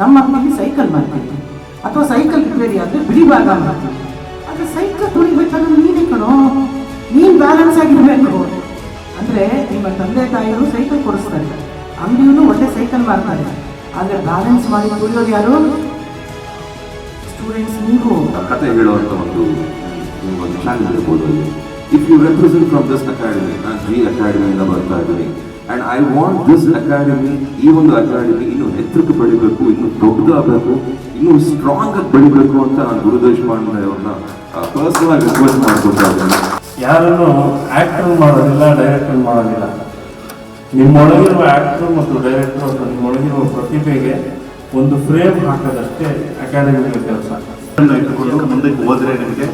ನಮ್ಮ ಮಕ್ಕಳಿಗೆ ಸೈಕಲ್ ಮಾಡ್ತೀವಿ ಅಥವಾ ಸೈಕಲ್ ರಿಪೇರಿ ಆದರೆ ಬಿಡಿ ಭಾಗ ಮಾಡ್ತೀವಿ ಆದರೆ ಸೈಕಲ್ ತುಳಿಬೇಕಾದ್ರೆ ನೀನೇ ಕಣೋ. ನೀನು ಬ್ಯಾಲೆನ್ಸ್ ಆಗಿರಬೇಕು. ಅಂದರೆ ನಿಮ್ಮ ತಂದೆ ತಾಯಿಗಳು ಸೈಕಲ್ ಕೊಡಿಸ್ತಾರೆ. ಅಂಗಡಿಯೂ ಒಳ್ಳೆ ಸೈಕಲ್ ಮಾಡ್ತಾರೆ. ಆದರೆ ಬ್ಯಾಲೆನ್ಸ್ ಮಾಡಿ ತುಳಿಯೋದು ಯಾರು? ಸ್ಟೂಡೆಂಟ್ಸ್ ನೀವು. ಕತೆ ಹೇಳುವಂಥ ಒಂದು ಒಂದು ಚಾನಲ್ ಇರ್ಬೋದು if you represent from this academy ನಾನು ಜಿ ಅಕಾಡೆಮಿಯಿಂದ ಬರ್ತಾ ಇದ್ದೀನಿ and I want this academy ಈ ಒಂದು ಅಕಾಡೆಮಿ ಇನ್ನೂ ಎತ್ತರಕ್ಕೆ ಬೆಳಿಬೇಕು ಇನ್ನೂ ದೊಡ್ಡದಾಗಬೇಕು ಇನ್ನೂ ಸ್ಟ್ರಾಂಗ್ ಆಗಿ ಬೆಳಿಬೇಕು ಅಂತ ನಾನು ಗುರು ದೇಶಪಾಂಡೆ ಅವ್ರನ್ನ ಪರ್ಸನಲ್ ಆಗಿ ರಿಕ್ವೆಸ್ಟ್ ಮಾಡ್ಕೊಳ್ತಾ ಇದ್ದೀನಿ. ಯಾರನ್ನು ಆಕ್ಟರ್ ಮಾಡೋದಿಲ್ಲ ಡೈರೆಕ್ಟರ್ ಮಾಡೋದಿಲ್ಲ. ನಿಮ್ಮೊಳಗಿರುವ ಆಕ್ಟರ್ ಮತ್ತು ಡೈರೆಕ್ಟರ್ ಅಥವಾ ನಿಮ್ಮೊಳಗಿರುವ ಪ್ರತಿಭೆಗೆ ಒಂದು ಫ್ರೇಮ್ ಹಾಕೋದಷ್ಟೇ ಅಕಾಡೆಮಿಗಳ ಕೆಲಸ. ಇಟ್ಟುಕೊಂಡು ಮುಂದಕ್ಕೆ ಹೋದರೆ ನಿಮಗೆ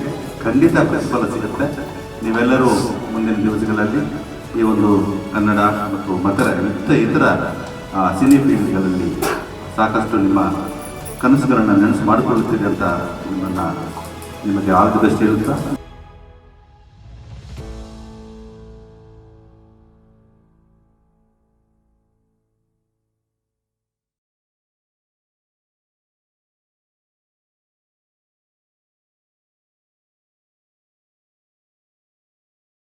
ಖಂಡಿತ ಪ್ರತಿಫಲ ಸಿಗುತ್ತೆ. ನೀವೆಲ್ಲರೂ ಮುಂದಿನ ದಿವಸಗಳಲ್ಲಿ ಈ ಒಂದು ಕನ್ನಡ ಮತ್ತು ಮತ್ತು ಇತರ ಆ, ಸಿನಿ ಫೀಲ್ಡ್ಗಳಲ್ಲಿ ಸಾಕಷ್ಟು ನಿಮ್ಮ ಕನಸುಗಳನ್ನು ನೆನಸು ಮಾಡಿಕೊಳ್ಳುತ್ತೀರಿ ಅಂತ ನಿಮ್ಮನ್ನು ನಿಮಗೆ ಆಲ್ ದಿ ಬೆಸ್ಟ್ ಹೇಳುತ್ತಾ